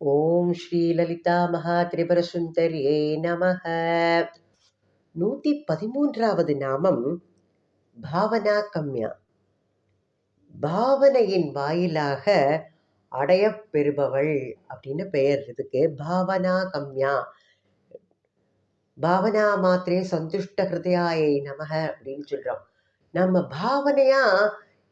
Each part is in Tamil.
ஓம் ஸ்ரீ லலிதா மகா திரிபுரசுந்தரியே நமக. நூற்றி பதிமூன்றாவது நாமம் பாவனா கம்யா. பாவனையின் வாயிலாக அடையப்பெறுபவள் அப்படின்னு பெயர். இதுக்கு பாவனா கம்யா. பாவனா மாத்திரே சந்துஷ்ட ஹிருதயாயை நமக அப்படின்னு சொல்கிறோம் நம்ம பாவனையா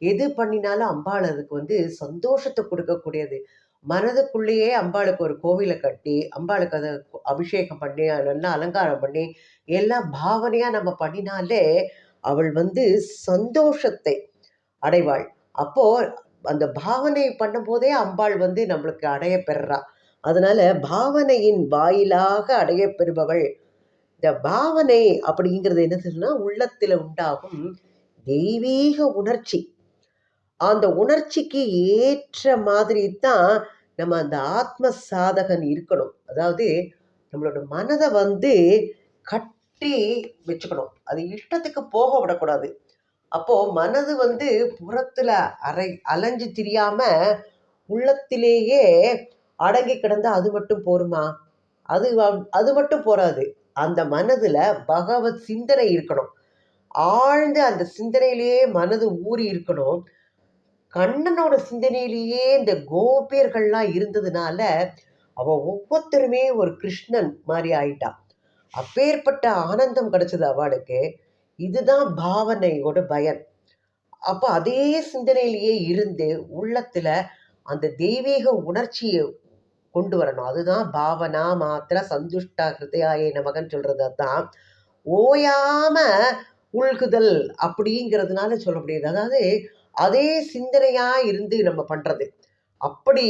எது பண்ணினாலும் அம்பாள் அதுக்கு வந்து சந்தோஷத்தை கொடுக்கக்கூடியது. மனதுக்குள்ளேயே அம்பாளுக்கு ஒரு கோவிலை கட்டி அம்பாளுக்கு அதை அபிஷேகம் பண்ணி நல்லா அலங்காரம் பண்ணி எல்லாம் பாவனையாக நம்ம பண்ணினாலே அவள் வந்து சந்தோஷத்தை அடைவாள். அப்போது அந்த பாவனை பண்ணும்போதே அம்பாள் வந்து நம்மளுக்கு அடைய பெறா அதனால பாவனையின் வாயிலாக அடைய பெறுபவள். இந்த பாவனை அப்படிங்கிறது என்ன சொல்லுன்னா உள்ளத்தில் உண்டாகும் தெய்வீக உணர்ச்சி. அந்த உணர்ச்சிக்கு ஏற்ற மாதிரி தான் நம்ம அந்த ஆத்ம சாதகன் இருக்கணும். அதாவது நம்மளோட மனதை வந்து கட்டி வச்சுக்கணும். அது இஷ்டத்துக்கு போக விடக்கூடாது. அப்போது மனது வந்து புறத்தில் அரை அலைஞ்சு திரியாமல் உள்ளத்திலேயே அடங்கி கிடந்தா அது மட்டும் போருமா? அது அது மட்டும் போராது அந்த மனதில் பகவத் சிந்தனை இருக்கணும். ஆழ்ந்து அந்த சிந்தனையிலேயே மனது ஊறி இருக்கணும். கண்ணனோட சிந்தனையிலேயே இந்த கோபியர்கள்லாம் இருந்ததுனால அவள் ஒவ்வொருத்தருமே ஒரு கிருஷ்ணன் மாதிரி ஆயிட்டான் அப்பேற்பட்ட ஆனந்தம் கிடைச்சது அவளுக்கு. இதுதான் பாவனையோட பயன். அப்போ அதே சிந்தனையிலேயே இருந்து உள்ளத்துல அந்த தெய்வீக உணர்ச்சியை கொண்டு வரணும். அதுதான் பாவனா மாத்திர சந்துஷ்டா ஹிருதயாயே நமகன் சொல்றது தான் ஓயாம உள்குதல் அப்படிங்கிறதுனால சொல்ல முடியாது. அதாவது அதே சிந்தனையாக இருந்து நம்ம பண்ணுறது அப்படி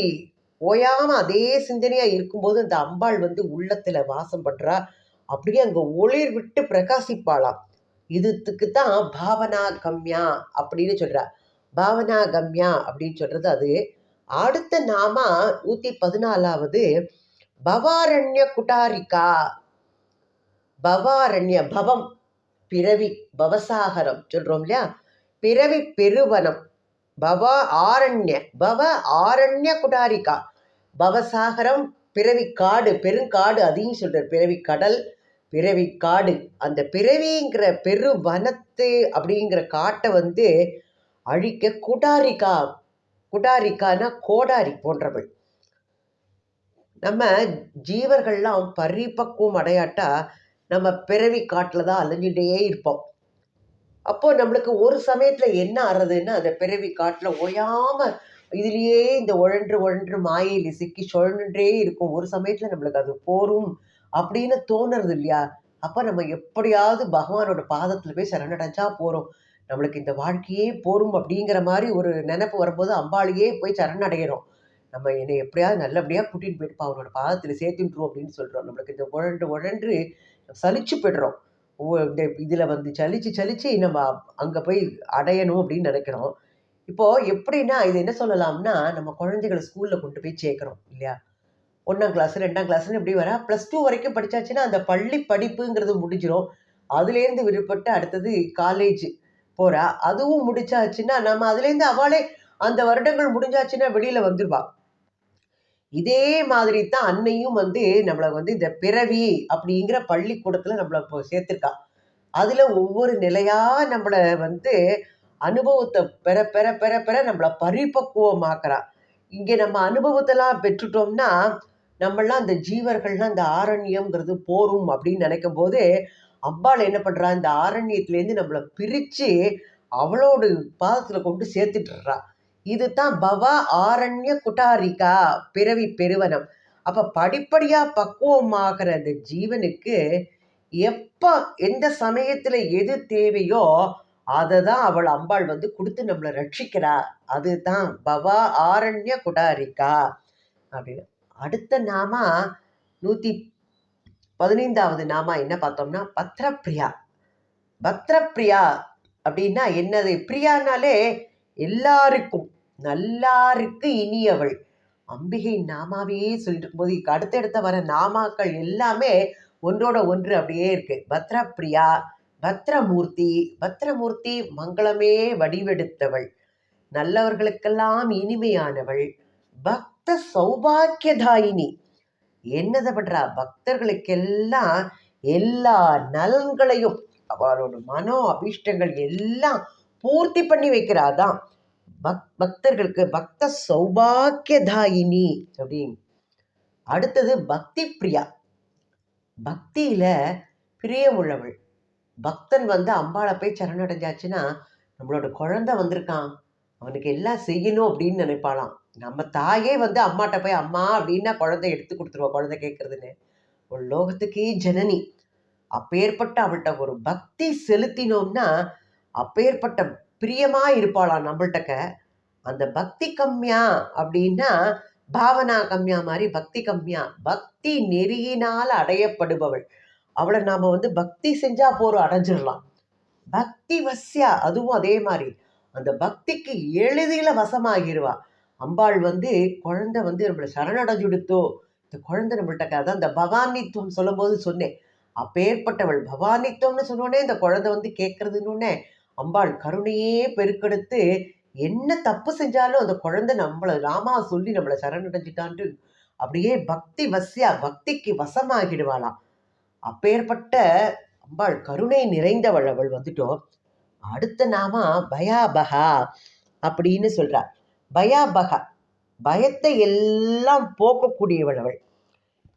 ஓயாமல் அதே சிந்தனையாக இருக்கும்போது அந்த அம்பாள் வந்து உள்ளத்தில் வாசம் பண்ணுறா அப்படியே அங்கே ஒளிர் விட்டு பிரகாசிப்பாளாம் இதுக்கு தான் பாவனா கம்யா அப்படின்னு சொல்கிறா பாவனா கம்யா அப்படின்னு சொல்கிறது அது. அடுத்த நாம நூற்றி பதினாலாவது பவாரண்ய குட்டாரிகா. பவாரண்ய பவம் பிறவி பவசாகரம் சொல்கிறோம் இல்லையா? பிறவி பெருவனம். பவ ஆரண்ய பவ ஆரண்ய குடாரிகா. பவசாகரம் பிறவி காடு பெருங்காடு அதையும் சொல்கிற பிறவி கடல் பிறவி காடு அந்த பிறவிங்கிற பெரு வனத்து அப்படிங்கிற காட்டை வந்து அழிக்க குடாரிகா குடாரிக்கானா கோடாரி போன்றவள். நம்ம ஜீவர்கள்லாம் பரிபக்குவம் அடையாட்டா நம்ம பிறவி காட்டில் தான் அலைஞ்சிட்டே இருப்போம். அப்போ நம்மளுக்கு ஒரு சமயத்தில் என்ன ஆறுதுன்னா அந்த பிறவி காட்டில் ஓயாமல் இதுலேயே இந்த உழன்று உழன்று மாயையில் சிக்கி சுழன்றே இருக்கும். ஒரு சமயத்தில் நம்மளுக்கு அது போரும் அப்படின்னு தோணுறது இல்லையா? அப்போ நம்ம எப்படியாவது பகவானோட பாதத்தில் போய் சரணடைஞ்சா போகிறோம் நம்மளுக்கு இந்த வாழ்க்கையே போரும் அப்படிங்கிற மாதிரி ஒரு நினப்பு வரும்போது அம்பாளையே போய் சரணடைகிறோம் நம்ம என்னை எப்படியாவது நல்லபடியாக கூட்டிகிட்டு போயிட்டு அவனோட பாதத்தில் சேர்த்துட்டுருவோம் அப்படின்னு சொல்கிறோம் நம்மளுக்கு இந்த உழன்று உழன்று சலிச்சு போய்டுறோம். இதில் வந்து சலிச்சு சலிச்சு நம்ம அங்கே போய் அடையணும் அப்படின்னு நினைக்கிறோம் இப்போது எப்படின்னா இது என்ன சொல்லலாம்னா நம்ம குழந்தைகளை ஸ்கூலில் கொண்டு போய் சேர்க்குறோம் இல்லையா? ஒன்றாம் கிளாஸ் ரெண்டாம் கிளாஸ்னு இப்படி வர ப்ளஸ் டூ வரைக்கும் படித்தாச்சுன்னா அந்த பள்ளி படிப்புங்கிறது முடிஞ்சிடும் அதுலேருந்து விடுபட்டு அடுத்தது காலேஜ் போகிறா அதுவும் முடிச்சாச்சுன்னா நம்ம அதுலேருந்து அவளே அந்த வருடங்கள் முடிஞ்சாச்சுன்னா வெளியில் வந்துடுவாள் இதே மாதிரி தான் அன்னையும் வந்து நம்மளை வந்து இந்த பிறவி அப்படிங்கிற பள்ளிக்கூடத்தில் நம்மளை இப்போ சேர்த்துருக்கா. அதில் ஒவ்வொரு நிலையாக நம்மளை வந்து அனுபவத்தை பெற பெற பெற பெற நம்மளை பரிபக்குவமாக்குறா. இங்கே நம்ம அனுபவத்தெல்லாம் பெற்றுட்டோம்னா நம்மளாம் அந்த ஜீவர்கள்லாம் அந்த ஆரண்யம்ங்கிறது போரும் அப்படின்னு நினைக்கும் போது அம்பாள் என்ன பண்ணுறா இந்த ஆரண்யத்துலேருந்து நம்மளை பிரித்து அவளோட பாதத்தில் கொண்டு சேர்த்துட்டுறா. இதுதான் பவ ஆரண்ய குட்டாரிகா பிறவி பெருவனம். அப்போ படிப்படியாக பக்குவமாகிற அந்த ஜீவனுக்கு எப்போ எந்த சமயத்தில் எது தேவையோ அதை தான் அவள் அம்பாள் வந்து கொடுத்து நம்மளை ரட்சிக்கிறா. அதுதான் பவா ஆரண்ய குடாரிக்கா அப்படின்னு. அடுத்த நாமா நூற்றி பதினைந்தாவது நாமா என்ன பார்த்தோம்னா பத்ரப்பிரியா. பத்ரப்பிரியா அப்படின்னா என்னது? பிரியானாலே எல்லாருக்கும். நல்லாருக்கு இனியவள். அம்பிகை நாமாவே சொல்லிட்டு போது அடுத்தடுத்த வர நாமாக்கள் எல்லாமே ஒன்றோட ஒன்று அப்படியே இருக்கு. பத்ரப்பிரியா பத்ரமூர்த்தி பத்ரமூர்த்தி மங்களமே வடிவெடுத்தவள். நல்லவர்களுக்கெல்லாம் இனிமையானவள். பக்த பக்த சௌபாக்கியதாயினி. என்னதை பண்றா? பக்தர்களுக்கெல்லாம் எல்லா நலன்களையும் அவளோட மனோ அபீஷ்டங்கள் எல்லாம் பூர்த்தி பண்ணி வைக்கிறாதான் பக் பக்தர்களுக்கு பக்த சௌபாக்கியதாயினி அப்படின்னு. அடுத்தது பக்தி பிரியா. பக்தியில பிரியமுள்ளவள் பக்தன் வந்து அம்பாளை போய் சரணடைஞ்சாச்சுன்னா நம்மளோட குழந்தை வந்திருக்கான். அவனுக்கு எல்லாம் செய்யணும் அப்படின்னு நினைப்பாளாம். நம்ம தாயே வந்து அம்மாட்ட போய் அம்மா அப்படின்னா குழந்தை எடுத்து கொடுத்துருவா குழந்தை கேட்குறதுன்னு. ஒரு லோகத்துக்கே ஜனனி. அப்பேற்பட்ட அவள்கிட்ட ஒரு பக்தி செலுத்தினோம்னா அப்பேற்பட்ட பிரியமாக இருப்பாளாம் நம்மள்ட்டக்க அந்த பக்தி கம்யா அப்படின்னா பாவனா கம்யா மாதிரி பக்தி கம்யா. பக்தி நெறியினால் அடையப்படுபவள். அவளை நாம் வந்து பக்தி செஞ்சா போறோம் அடைஞ்சிடலாம். பக்தி வசியா அதுவும் அதே மாதிரி. அந்த பக்திக்கு எளிதில வசமாகிடுவா அம்பாள் வந்து குழந்தை வந்து நம்மளை சரணடைஞ்சுடுத்தோ? இந்த குழந்தை நம்மள்ட்ட அதான் இந்த பவானித்துவம் சொல்லும்போது சொன்னேன். அப்பேற்பட்டவள் பவானித்துவம்னு சொன்னோடனே இந்த குழந்தை வந்து கேட்கறதுன்னு அம்பாள் கருணையே பெருக்கெடுத்து என்ன தப்பு செஞ்சாலும் அந்த குழந்தை நம்மளை ராமா சொல்லி நம்மளை சரணடைஞ்சிட்டான்ட்டு அப்படியே பக்தி வசியா பக்திக்கு வசமாகிடுவாளாம் அப்பேற்பட்ட அம்பாள் கருணை நிறைந்தவள் அவள் வந்துட்டோம் அடுத்த நாம பயாபகா அப்படின்னு சொல்றா. பயாபகா பயத்தை எல்லாம் போக்கக்கூடியவள் அவள்.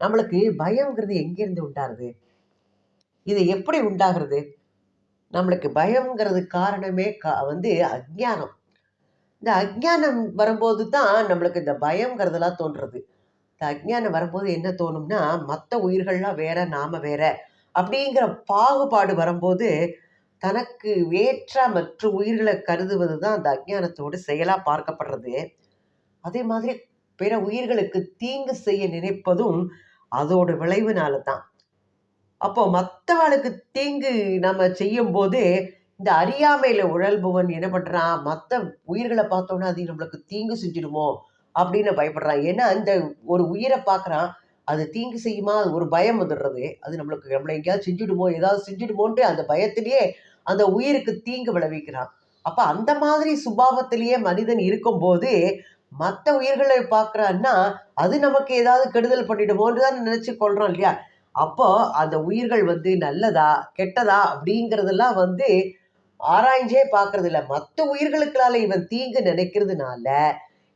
நம்மளுக்கு பயங்கிறது எங்கேருந்து உண்டாகுது? இது எப்படி உண்டாகிறது? நம்மளுக்கு பயம்ங்கிறது காரணமே கா வந்து அஜ்ஞானம். இந்த அஜ்ஞானம் வரும்போது தான் நம்மளுக்கு இந்த பயம்ங்கிறதுலாம் தோன்றுறது. இந்த அஜ்ஞானம் வரும்போது என்ன தோணும்னா மற்ற உயிர்கள்லாம் வேற நாம வேற அப்படிங்கிற பாகுபாடு வரும்போது தனக்கு வேற்ற மற்ற உயிர்களை கருதுவது தான் அந்த அஜ்ஞானத்தோடு செயலாக பார்க்கப்படுறது. அதே மாதிரி பிற உயிர்களுக்கு தீங்கு செய்ய நினைப்பதும் அதோட விளைவுனால தான் அப்போ மற்றவளுக்கு தீங்கு நம்ம செய்யும் போது இந்த அறியாமையில உழல்பவன் என்ன பண்றான் மற்ற உயிர்களை பார்த்தோன்னா அது நம்மளுக்கு தீங்கு செஞ்சிடுமோ? அப்படின்னு பயப்படுறான் ஏன்னா அந்த ஒரு உயிரை பார்க்குறான் அது தீங்கு செய்யுமா? அது ஒரு பயம் வந்துடுறது. அது நம்மளுக்கு நம்மளை எங்கேயாவது செஞ்சுடுமோ? ஏதாவது செஞ்சுடுமோன்ட்டு அந்த பயத்திலேயே அந்த உயிருக்கு தீங்கு விளைவிக்கிறான் அப்போ அந்த மாதிரி சுபாவத்திலேயே மனிதன் இருக்கும்போது மற்ற உயிர்களை பார்க்குறான்னா அது நமக்கு ஏதாவது கெடுதல் பண்ணிடுமோன்னு தான் நினச்சி கொள்றோம் இல்லையா? அப்போ அந்த உயிர்கள் வந்து நல்லதா கெட்டதா அப்படிங்கிறதெல்லாம் வந்து ஆராய்ஞ்சே பார்க்கறது இல்லை மற்ற உயிர்களுக்களால இவன் தீங்கு நினைக்கிறதுனால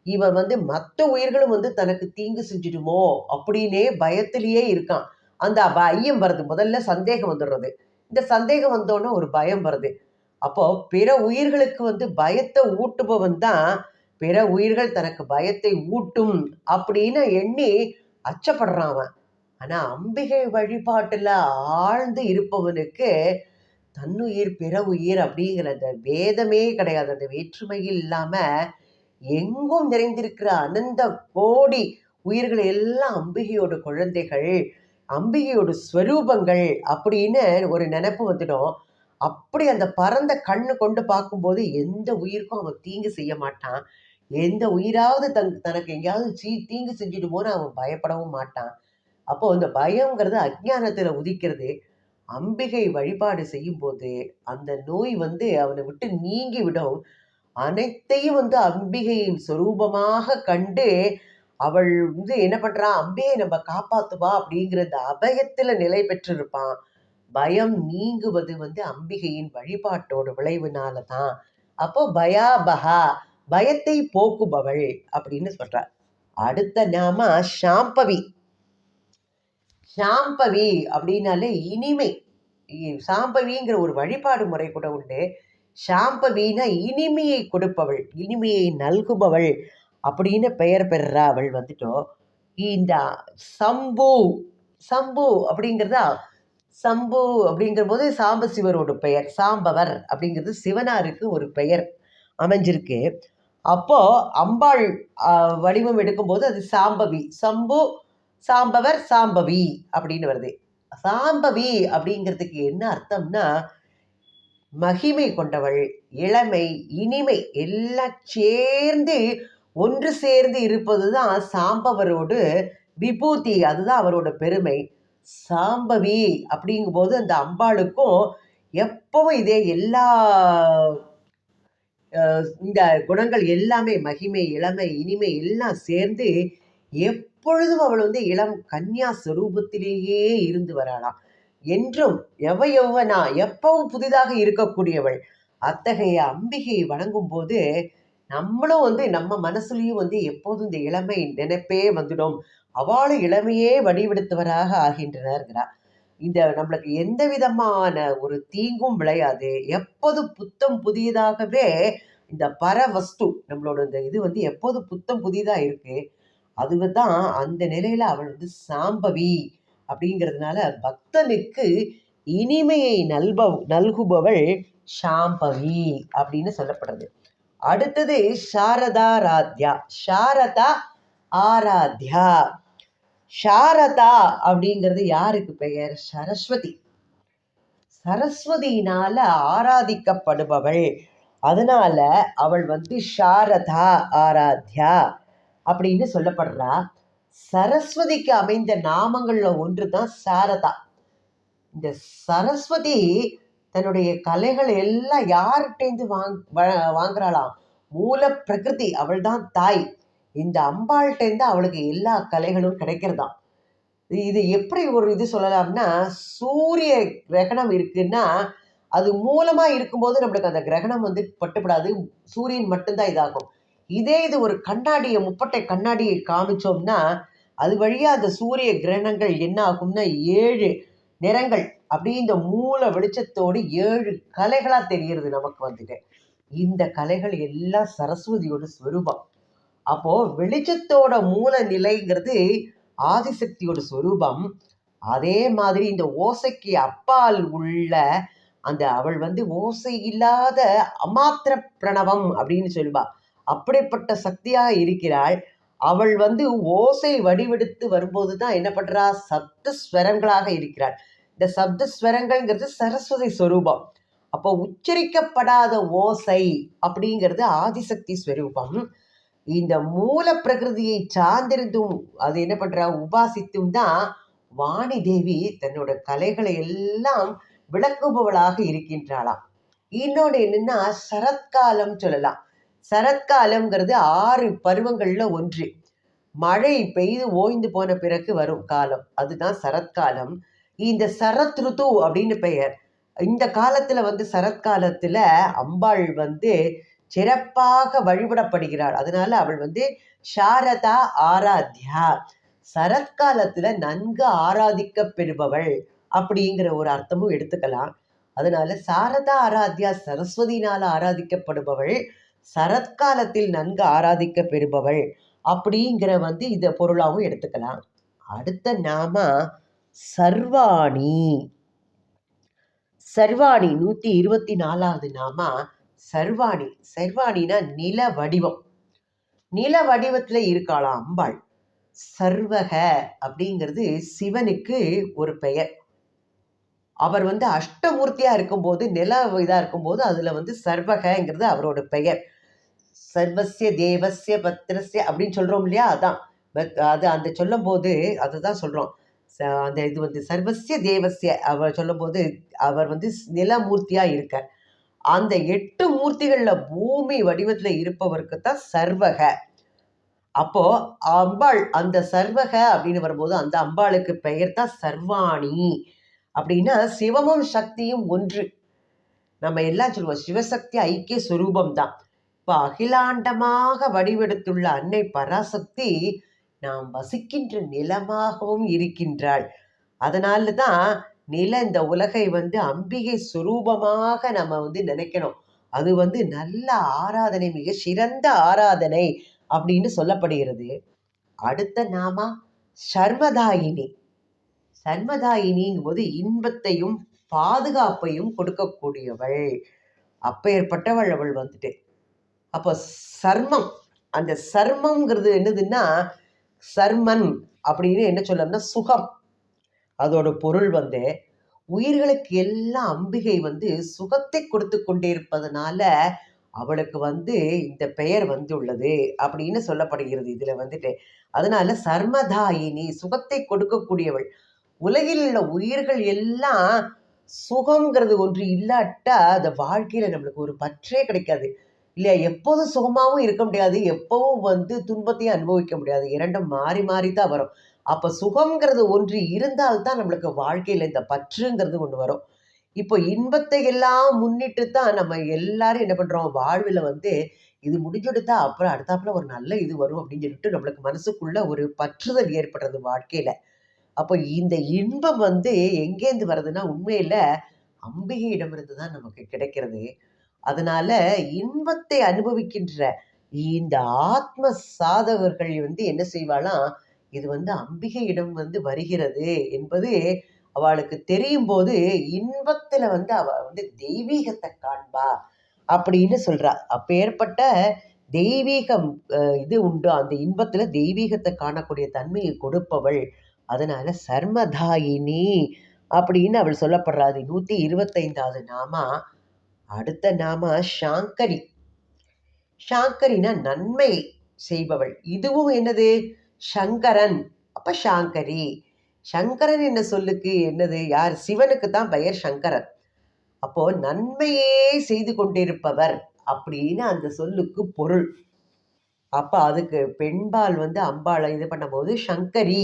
இவன் வந்து மற்ற உயிர்களும் வந்து தனக்கு தீங்கு செஞ்சிடுமோ அப்படின்னே பயத்திலேயே இருக்கான். அந்த ஐயம் வருது. முதல்ல சந்தேகம் வந்துடுறது. இந்த சந்தேகம் வந்தோன்னே ஒரு பயம் வருது. அப்போ பிற உயிர்களுக்கு வந்து பயத்தை ஊட்டுபவன் தான் பிற உயிர்கள் தனக்கு பயத்தை ஊட்டும் அப்படின்னு எண்ணி அச்சப்படுறான் அவன். ஆனா அம்பிகை வழிபாட்டுல ஆழ்ந்து இருப்பவனுக்கு தன்னுயிர் பிற உயிர் அப்படிங்கிற அந்த வேதமே கிடையாது. அந்த வேற்றுமையில் இல்லாம எங்கும் நிறைந்திருக்கிற அனந்த கோடி உயிர்கள் எல்லாம் அம்பிகையோட குழந்தைகள் அம்பிகையோட ஸ்வரூபங்கள் அப்படின்னு ஒரு நினைப்பு வந்துடும். அப்படி அந்த பரந்த கண்ணு கொண்டு பார்க்கும்போது எந்த உயிருக்கும் அவன் தீங்கு செய்ய மாட்டான். எந்த உயிராவது தன் தனக்கு எங்கேயாவது சீ தீங்கு செஞ்சிடுமோன்னு அவன் பயப்படவும் மாட்டான். அப்போ இந்த பயங்கிறது அஜ்ஞானத்தில் உதிக்கிறது அம்பிகை வழிபாடு செய்யும்போது அந்த நோய் வந்து அவனை விட்டு நீங்கி விடும். அனைத்தையும் வந்து அம்பிகையின் சொரூபமாக கண்டு அவள் வந்து என்ன பண்றான் அம்பியை நம்ம காப்பாத்துவா? அப்படிங்கிற அந்த அபயத்துல நிலை பெற்றிருப்பான். பயம் நீங்குவது வந்து அம்பிகையின் வழிபாட்டோட விளைவுனால தான் அப்போ பயாபகா பயத்தை போக்குபவள் அப்படின்னு சொல்றார். அடுத்த நாம ஷாம்பவி. சாம்பவி அப்படின்னாலே இனிமை. சாம்பவிங்கிற ஒரு வழிபாடு முறை கூட உண்டு. சாம்பவினா இனிமையை கொடுப்பவள் இனிமையை நல்குபவள் அப்படின்னு பெயர் பெறுறா அவள் வந்துட்டோ. இந்த சம்பு சம்பு அப்படிங்கிறதா? சம்பு அப்படிங்கிற போது சாம்பசிவரோட பெயர் சாம்பவர் அப்படிங்கிறது சிவனாருக்கு ஒரு பெயர் அமைஞ்சிருக்கு. அப்போ அம்பாள் வடிவம் எடுக்கும்போது அது சாம்பவி. சம்பு சாம்பவர் சாம்பவி அப்படின்னு வருது. சாம்பவி அப்படிங்கிறதுக்கு என்ன அர்த்தம்னா மகிமை கொண்டவள் இளமை இனிமை எல்லாம் சேர்ந்து ஒன்று சேர்ந்து இருப்பது தான் சாம்பவரோடு விபூதி அதுதான் அவரோட பெருமை. சாம்பவி அப்படிங்கும்போது அந்த அம்பாளுக்கும் எப்பவும் இதே எல்லா இந்த குணங்கள் எல்லாமே மகிமை இளமை இனிமை எல்லாம் சேர்ந்து எப் எப்பொழுதும் அவள் வந்து இளம் கன்யா சுரூபத்திலேயே இருந்து வராளாம். என்றும் எவ எவ்வனா எப்பவும் புதிதாக இருக்கக்கூடியவள். அத்தகைய அம்பிகையை வணங்கும் போது நம்மளும் வந்து நம்ம மனசுலையும் வந்து எப்போதும் இந்த இளமை நினைப்பே வந்துடும். அவளும் இளமையே வடிவெடுத்தவராக ஆகின்றனர்ங்கிறா இந்த நம்மளுக்கு எந்த விதமான ஒரு தீங்கும் விளையாது. எப்போது புத்தம் புதியதாகவே இந்த பரவஸ்து நம்மளோட இந்த இது வந்து எப்போது புத்தம் புதிதாக இருக்குது அதுவே தான் அந்த நிலையில அவள் வந்து சாம்பவி அப்படிங்கிறதுனால பக்தனுக்கு இனிமையை நல்ப நல்குபவள் சாம்பவி அப்படின்னு சொல்லப்படுறது. அடுத்தது சாரதாராத்யா. சாரதா ஆராத்யா. சாரதா அப்படிங்கிறது யாருக்கு பெயர்? சரஸ்வதி. சரஸ்வதியினால ஆராதிக்கப்படுபவள். அதனால அவள் வந்து சாரதா ஆராத்யா. அப்படின்னு சொல்லப்படுறா. சரஸ்வதிக்கு அமைந்த நாமங்கள்ல ஒன்று தான் சாரதா. இந்த சரஸ்வதி தன்னுடைய கலைகள் எல்லாம் யார்கிட்டேருந்து வாங் வ- வாங்குறாளாம்? மூல பிரகிருதி அவள் தான் தாய். இந்த அம்பாள்கிட்டேருந்து அவளுக்கு எல்லா கலைகளும் கிடைக்கிறதாம். இது எப்படி ஒரு இது சொல்லலாம்னா சூரிய கிரகணம் இருக்குன்னா அது மூலமாக இருக்கும்போது நம்மளுக்கு அந்த கிரகணம் வந்து பட்டுப்படாது. சூரியன் மட்டும்தான் இதாகும். இதே இது ஒரு கண்ணாடியை முப்பட்டை கண்ணாடியை காமிச்சோம்னா அது வழியா அந்த சூரிய கிரகணங்கள் என்ன ஆகும்னா ஏழு நிறங்கள் அப்படியே இந்த மூல வெளிச்சத்தோடு ஏழு கலைகளா தெரிகிறது நமக்கு வந்துட்டு. இந்த கலைகள் எல்லாம் சரஸ்வதியோட ஸ்வரூபம். அப்போ வெளிச்சத்தோட மூல நிலைங்கிறது ஆதிசக்தியோட ஸ்வரூபம். அதே மாதிரி இந்த ஓசைக்கு அப்பால் உள்ள அந்த அவள் வந்து ஓசை இல்லாத அமாத்திர பிரணவம் அப்படின்னு சொல்லுவா. அப்படிப்பட்ட சக்தியாக இருக்கிறாள். அவள் வந்து ஓசை வடிவெடுத்து வரும்போது தான் என்ன பண்றா? சப்த ஸ்வரங்களாக இருக்கிறாள். இந்த சப்த ஸ்வரங்கள்ங்கிறது சரஸ்வதி ஸ்வரூபம் அப்போ உச்சரிக்கப்படாத ஓசை அப்படிங்கிறது ஆதிசக்தி ஸ்வரூபம். இந்த மூல பிரகிருதியை சார்ந்திருந்தும் அது என்ன பண்றா? உபாசித்தும் தான் வாணி தேவி தன்னோட கலைகளை எல்லாம் விளக்குபவளாக இருக்கின்றாளாம். இன்னொன்று என்னன்னா சரத்காலம் சொல்லலாம். சரத்காலம்ங்கிறது ஆறு பருவங்களில் ஒன்று. மழை பெய்து ஓய்ந்து போன பிறகு வரும் காலம். அதுதான் சரத்காலம். இந்த சரத் ருது அப்படின்னு பெயர். இந்த காலத்துல வந்து சரத்காலத்துல அம்பாள் வந்து சிறப்பாக வழிபடப்படுகிறாள். அதனால அவள் வந்து சாரதா ஆராத்யா. சரத்காலத்துல நன்கு ஆராதிக்க பெறுபவள் அப்படிங்கிற ஒரு அர்த்தமும் எடுத்துக்கலாம். அதனால சாரதா ஆராத்யா சரஸ்வதினால ஆராதிக்கப்படுபவள். சரத்காலத்தில் நன்கு ஆராதிக்க பெறுபவள் அப்படிங்கிற வந்து இதை பொருளாகவும் எடுத்துக்கலாம். அடுத்த நாம சர்வாணி. சர்வாணி நூத்தி இருபத்தி நாலாவது நாமா சர்வாணி. சர்வாணினா நில வடிவம். நில வடிவத்துல இருக்காளாம் அம்பாள். சர்வக அப்படிங்கிறது சிவனுக்கு ஒரு பெயர். அவர் வந்து அஷ்டமூர்த்தியா இருக்கும்போது நில இதா இருக்கும்போது அதுல வந்து சர்வகங்கிறது அவரோட பெயர். சர்வசிய தேவசிய பத்திரசிய அப்படின்னு சொல்கிறோம் இல்லையா? அதான். அது அந்த சொல்லும் போது அதுதான் தான் ச- அந்த இது வந்து சர்வசிய தேவசிய அவர் சொல்லும்போது அவர் வந்து நிலமூர்த்தியாக இருக்கார். அந்த எட்டு மூர்த்திகளில் பூமி வடிவத்தில் இருப்பவருக்கு தான் சர்வக. அப்போ அம்பாள் அந்த சர்வக அப்படின்னு வரும்போது அந்த அம்பாளுக்கு பெயர் தான் சர்வாணி. அப்படின்னா சிவமும் சக்தியும் ஒன்று. நம்ம எல்லாம் சொல்லுவோம் சிவசக்தி ஐக்கிய சுரூபம் தான் இப்போ அகிலாண்டமாக வடிவெடுத்துள்ள அன்னை பராசக்தி நாம் வசிக்கின்ற நிலமாகவும் இருக்கின்றாள். அதனால தான் நில இந்த உலகை வந்து அம்பிகை சுரூபமாக நம்ம வந்து நினைக்கணும். அது வந்து நல்ல ஆராதனை மிக சிறந்த ஆராதனை அப்படின்னு சொல்லப்படுகிறது. அடுத்த நாமா சர்மதாயினி. சர்மதாயினிங்கும் போது இன்பத்தையும் பாதுகாப்பையும் கொடுக்கக்கூடியவள். அப்பேற்பட்டவள் அவள் வந்துட்டு. அப்போ சர்மம். அந்த சர்மம்ங்கிறது என்னதுன்னா சர்மன் அப்படின்னு என்ன சொல்லணும்னா சுகம். அதோட பொருள் வந்து உயிர்களுக்கு எல்லாம் அம்பிகை வந்து சுகத்தை கொடுத்து கொண்டே இருப்பதனால அவளுக்கு வந்து இந்த பெயர் வந்துள்ளது அப்படின்னு சொல்லப்படுகிறது. இதில் வந்துட்டு அதனால சர்மதாயினி சுகத்தை கொடுக்கக்கூடியவள். உலகில் உள்ள உயிர்கள் எல்லாம் சுகம்ங்கிறது ஒன்று இல்லாட்டா அந்த வாழ்க்கையில் நம்மளுக்கு ஒரு பற்றே கிடைக்காது. இல்லையா? எப்போதும் சுகமாகவும் இருக்க முடியாது. எப்பவும் வந்து துன்பத்தையும் அனுபவிக்க முடியாது. இரண்டும் மாறி மாறி தான் வரும். அப்போ சுகம்ங்கிறது ஒன்று இருந்தால்தான் நம்மளுக்கு வாழ்க்கையில் இந்த பற்றுங்கிறது ஒன்று வரும். இப்போ இன்பத்தை எல்லாம் முன்னிட்டு தான் நம்ம எல்லாரும் என்ன பண்ணுறோம் வாழ்வில் வந்து இது முடிஞ்சுடுத்தா அப்புறம் அடுத்தாப்புல ஒரு நல்ல இது வரும் அப்படின்னு சொல்லிட்டு நம்மளுக்கு மனசுக்குள்ள ஒரு பற்றுதல் ஏற்படுறது வாழ்க்கையில். அப்போ இந்த இன்பம் வந்து எங்கேருந்து வருதுன்னா உண்மையில் அம்பிகையிடமிருந்து தான் நமக்கு கிடைக்கிறது. அதனால இன்பத்தை அனுபவிக்கின்ற இந்த ஆத்ம சாதகர்கள் வந்து என்ன செய்வாளாம் இது வந்து அம்பிகையிடம் வந்து வருகிறது என்பது அவளுக்கு தெரியும் போது இன்பத்துல வந்து அவ வந்து தெய்வீகத்தை காண்பா அப்படின்னு சொல்றா. அப்பேற்பட்ட தெய்வீகம் இது உண்டு. அந்த இன்பத்துல தெய்வீகத்தை காணக்கூடிய தன்மையை கொடுப்பவள். அதனால சர்மதாயினி அப்படின்னு அவள் சொல்லப்படுறா. அது நூத்தி இருபத்தைந்தாவது நாமா அடுத்த நாம ஷாங்கரி ஷாங்கரினா நன்மை செய்பவள். இதுவும் என்னது? சங்கரன். அப்ப ஷாங்கரி சங்கரன் என்ன சொல்லுக்கு? என்னது? யார்? சிவனுக்கு தான் பெயர் சங்கரன். அப்போ நன்மையே செய்து கொண்டிருப்பவர் அப்படின்னு அந்த சொல்லுக்கு பொருள். அப்போ அதுக்கு பெண்பால் வந்து அம்பாளை இது பண்ணும்போது சங்கரி.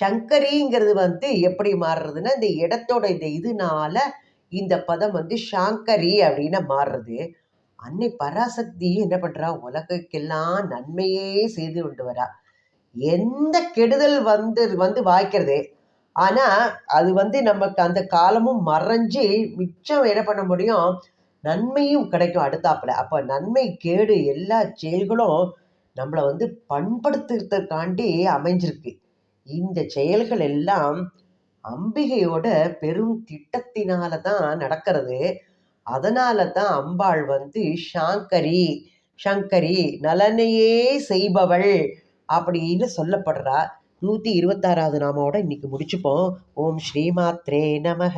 சங்கரிங்கிறது வந்து எப்படி மாறுறதுன்னா இந்த இடத்தோட இந்த இதனால இந்த பதம் வந்து ஷாங்கரி அப்படின்னு மாறுறது. அன்னை பராசக்தி என்ன பண்றா? உலகக்கெல்லாம் நன்மையே செய்து கொண்டு வரா. எந்த கெடுதல் வந்து வந்து வாய்க்கிறது? ஆனா அது வந்து நமக்கு அந்த காலமும் மறைஞ்சு மிச்சம் என்ன பண்ண முடியும்? நன்மையும் கிடைக்கும் அடுத்தாப்புல. அப்ப நன்மை கேடு எல்லா செயல்களும் நம்மளை வந்து பண்படுத்துறதுக்காண்டி அமைஞ்சிருக்கு. இந்த செயல்கள் எல்லாம் அம்பிகையோட பெரும் திட்டத்தினால தான் நடக்கிறது. அதனால தான் அம்பாள் வந்து ஷாங்கரி ஷங்கரி நலனையே செய்பவள் அப்படின்னு சொல்லப்படுறா. நூற்றி இருபத்தாறாவது நாமோட இன்னைக்கு முடிச்சுப்போம். ஓம் ஸ்ரீமாத்ரே நமக.